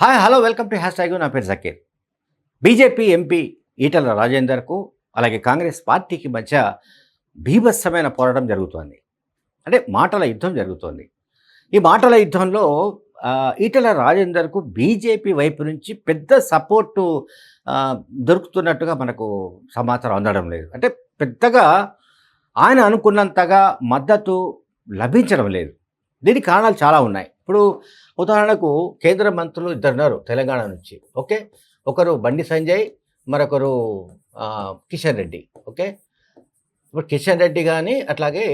Hi hello welcome to hashtag నా పేరు Zakir BJP MP Etela రాజేందర్కు అలాగే కాంగ్రెస్ పార్టీకి మధ్య భీభత్సమైన పోరాటం జరుగుతోంది. అంటే మాటల యుద్ధం జరుగుతోంది. ఈ మాటల యుద్ధంలో ఈటల రాజేందర్కు బీజేపీ వైపు నుంచి పెద్ద సపోర్టు దొరుకుతున్నట్టుగా మనకు సమాచారం అందడం లేదు. అంటే పెద్దగా ఆయన అనుకున్నంతగా మద్దతు లభించడం లేదు. దీనికి కారణాలు చాలా ఉన్నాయి. ఇప్పుడు ఉదాహరణకు కేంద్ర మంత్రులు ఇద్దరు ఉన్నారు తెలంగాణ నుంచి. ఓకే? ఒకరు బండి సంజయ్ మరొకరు కిషన్ రెడ్డి. ఓకే? ఇప్పుడు కిషన్ రెడ్డి కానీ అట్లాగే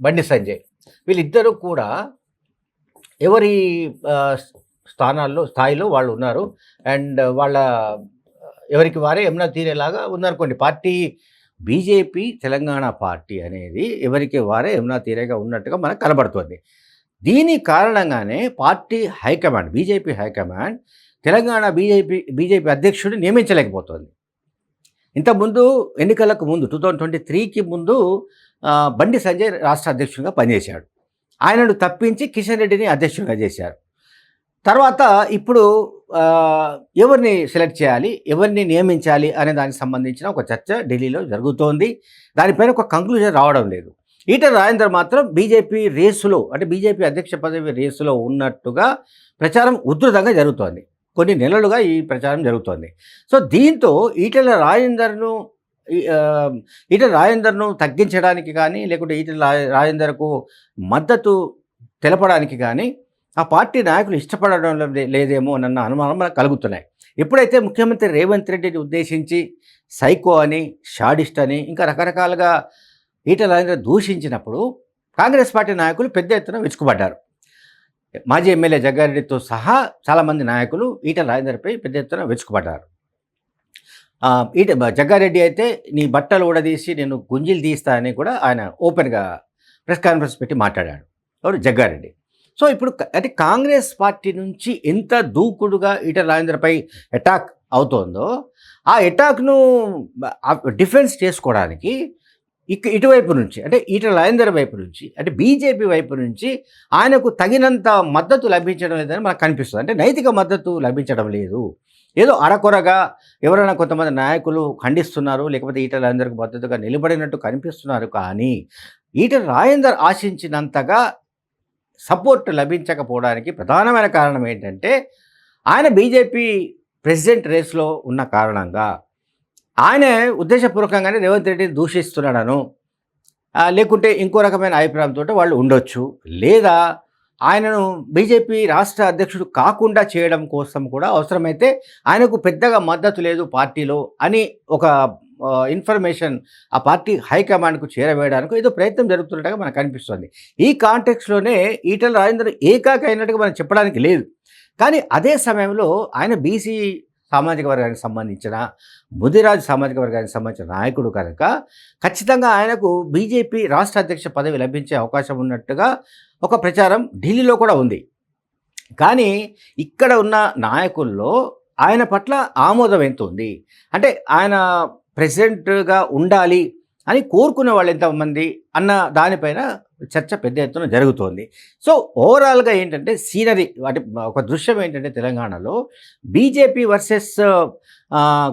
బండి సంజయ్. వీళ్ళిద్దరూ కూడా ఎవరి స్థానాల్లో స్థాయిలో వాళ్ళు ఉన్నారు. అండ్ వాళ్ళ ఎవరికి వారే ఏమన్నా తీరేలాగా ఉన్నారనుకోండి పార్టీ బీజేపీ తెలంగాణ పార్టీ అనేది ఎవరికి వారే ఏమన్నా తీరేగా ఉన్నట్టుగా మనకు కనబడుతుంది. దీని కారణంగానే party high command BJP high command Telangana BJP BJP అధ్యక్షుడిని నియమించలేకపోతుంది. ఇంతకుముందు ఎన్నికలకు ముందు టూ థౌజండ్ ట్వంటీ త్రీకి ముందు బండి సంజయ్ రాష్ట్ర అధ్యక్షుడిగా పనిచేశాడు. ఆయనను తప్పించి కిషన్ రెడ్డిని అధ్యక్షుడిగా చేశారు. తర్వాత ఇప్పుడు ఎవరిని సెలెక్ట్ చేయాలి ఎవరిని నియమించాలి అనే దానికి సంబంధించిన ఒక చర్చ ఢిల్లీలో జరుగుతోంది. దానిపైన ఒక కంక్లూజన్ రావడం లేదు. ఈట రాజేందర్ మాత్రం బీజేపీ రేసులో అంటే బీజేపీ అధ్యక్ష పదవి రేసులో ఉన్నట్టుగా ప్రచారం ఉధృతంగా జరుగుతోంది. కొన్ని నెలలుగా ఈ ప్రచారం జరుగుతోంది. సో దీంతో ఈటల రాజేందర్ను ఈటల రాజేందర్ను తగ్గించడానికి కానీ లేకుంటే ఈటల రాజేందర్కు మద్దతు తెలపడానికి కానీ ఆ పార్టీ నాయకులు ఇష్టపడడం లేదేమో అన్న అనుమానం కలుగుతున్నాయి. ఎప్పుడైతే ముఖ్యమంత్రి రేవంత్ రెడ్డిని ఉద్దేశించి సైకో అని షాడిస్ట్ అని ఇంకా రకరకాలుగా ఈటల దూషించినప్పుడు కాంగ్రెస్ పార్టీ నాయకులు పెద్ద ఎత్తున విరుచుకుపడ్డారు. మాజీ ఎమ్మెల్యే జగ్గారెడ్డితో సహా చాలామంది నాయకులు ఈటల రాజేందర్పై పెద్ద ఎత్తున విరుచుకుపడ్డారు. ఈట జగ్గారెడ్డి అయితే నీ బట్టలు ఊడదీసి నేను గుంజీలు తీస్తా అని కూడా ఆయన ఓపెన్గా ప్రెస్ కాన్ఫరెన్స్ పెట్టి మాట్లాడాడు. ఎవరు? జగ్గారెడ్డి. సో ఇప్పుడు అంటే కాంగ్రెస్ పార్టీ నుంచి ఎంత దూకుడుగా ఈట రాజేంద్రపై అటాక్ అవుతోందో ఆ అటాక్ను డిఫెన్స్ చేసుకోవడానికి ఇక ఇటువైపు నుంచి అంటే ఈట రాజేందర్ వైపు నుంచి అంటే బీజేపీ వైపు నుంచి ఆయనకు తగినంత మద్దతు లభించడం లేదని మనకు కనిపిస్తుంది. అంటే నైతిక మద్దతు లభించడం లేదు. ఏదో అరకొరగా ఎవరైనా కొంతమంది నాయకులు ఖండిస్తున్నారు లేకపోతే ఈటల రాజేందర్కు మద్దతుగా నిలబడినట్టు కనిపిస్తున్నారు కానీ ఈటల రాజేందర్ ఆశించినంతగా సపోర్ట్ లభించకపోవడానికి ప్రధానమైన కారణం ఏంటంటే ఆయన బీజేపీ ప్రెసిడెంట్ రేస్లో ఉన్న కారణంగా ఆయన ఉద్దేశపూర్వకంగానే రేవంత్ రెడ్డిని దూషిస్తున్నాడను. లేకుంటే ఇంకో రకమైన అభిప్రాయంతో వాళ్ళు ఉండొచ్చు. లేదా ఆయనను బీజేపీ రాష్ట్ర అధ్యక్షుడు కాకుండా చేయడం కోసం కూడా అవసరమైతే ఆయనకు పెద్దగా మద్దతు లేదు పార్టీలో అని ఒక ఇన్ఫర్మేషన్ ఆ పార్టీ హైకమాండ్కు చేరవేయడానికి ఏదో ప్రయత్నం జరుగుతున్నట్టుగా మనకు కనిపిస్తుంది. ఈ కాంటెక్స్లోనే ఈటల రాజేందర్ ఏకాక అయినట్టుగా మనం చెప్పడానికి లేదు. కానీ అదే సమయంలో ఆయన బీసీ సామాజిక వర్గానికి సంబంధించిన ముదిరాజు సామాజిక వర్గానికి సంబంధించిన నాయకుడు కనుక ఖచ్చితంగా ఆయనకు బీజేపీ రాష్ట్ర అధ్యక్ష పదవి లభించే అవకాశం ఉన్నట్టుగా ఒక ప్రచారం ఢిల్లీలో కూడా ఉంది. కానీ ఇక్కడ ఉన్న నాయకుల్లో ఆయన పట్ల ఆమోదం ఎంత ఉంది? అంటే ఆయన ప్రెసిడెంట్గా ఉండాలి అని కోరుకునే వాళ్ళు ఎంతమంది అన్న దానిపైన చర్చ పెద్ద ఎత్తున జరుగుతోంది. సో ఓవరాల్గా ఏంటంటే సీనరీ అంటే ఒక దృశ్యం ఏంటంటే తెలంగాణలో బీజేపీ వర్సెస్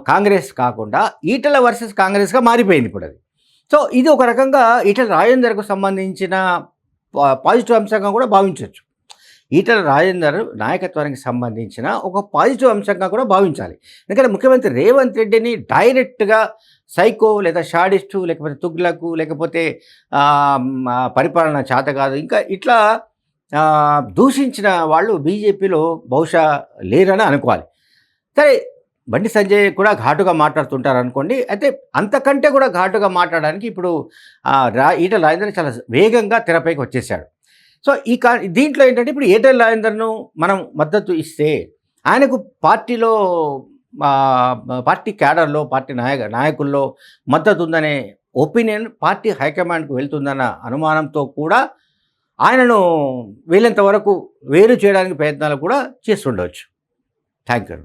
కాంగ్రెస్ కాకుండా ఈటల వర్సెస్ కాంగ్రెస్గా మారిపోయింది ఇప్పుడు అది. సో ఇది ఒక రకంగా ఈటల రాజేందర్కు సంబంధించిన పా- పాజిటివ్ అంశంగా కూడా భావించవచ్చు. ఈటల రాజేందర్ నాయకత్వానికి సంబంధించిన ఒక పాజిటివ్ అంశంగా కూడా భావించాలి. ఎందుకంటే ముఖ్యమంత్రి రేవంత్ రెడ్డిని డైరెక్ట్గా సైకో లేదా షాడిస్టు లేకపోతే తుగ్లకు లేకపోతే పరిపాలన చేత కాదు. ఇంకా ఇట్లా దూషించిన వాళ్ళు బీజేపీలో బహుశా లేరని అనుకోవాలి. సరే బండి సంజయ్ కూడా ఘాటుగా మాట్లాడుతుంటారు అనుకోండి అయితే అంతకంటే కూడా ఘాటుగా మాట్లాడడానికి ఇప్పుడు రా ఈటల రాజేంద్ర చాలా వేగంగా తెరపైకి వచ్చేసాడు. సో ఈ కా దీంట్లో ఏంటంటే ఇప్పుడు ఈటల రాజేందర్ను మనం మద్దతు ఇస్తే ఆయనకు పార్టీలో పార్టీ క్యాడర్లో పార్టీ నాయక నాయకుల్లో మద్దతు ఉందనే ఒపీనియన్ పార్టీ హైకమాండ్కు వెళ్తుందన్న అనుమానంతో కూడా ఆయనను వీలంత వరకు వేరు చేయడానికి ప్రయత్నాలు కూడా చేస్తుండవచ్చు థ్యాంక్ యూ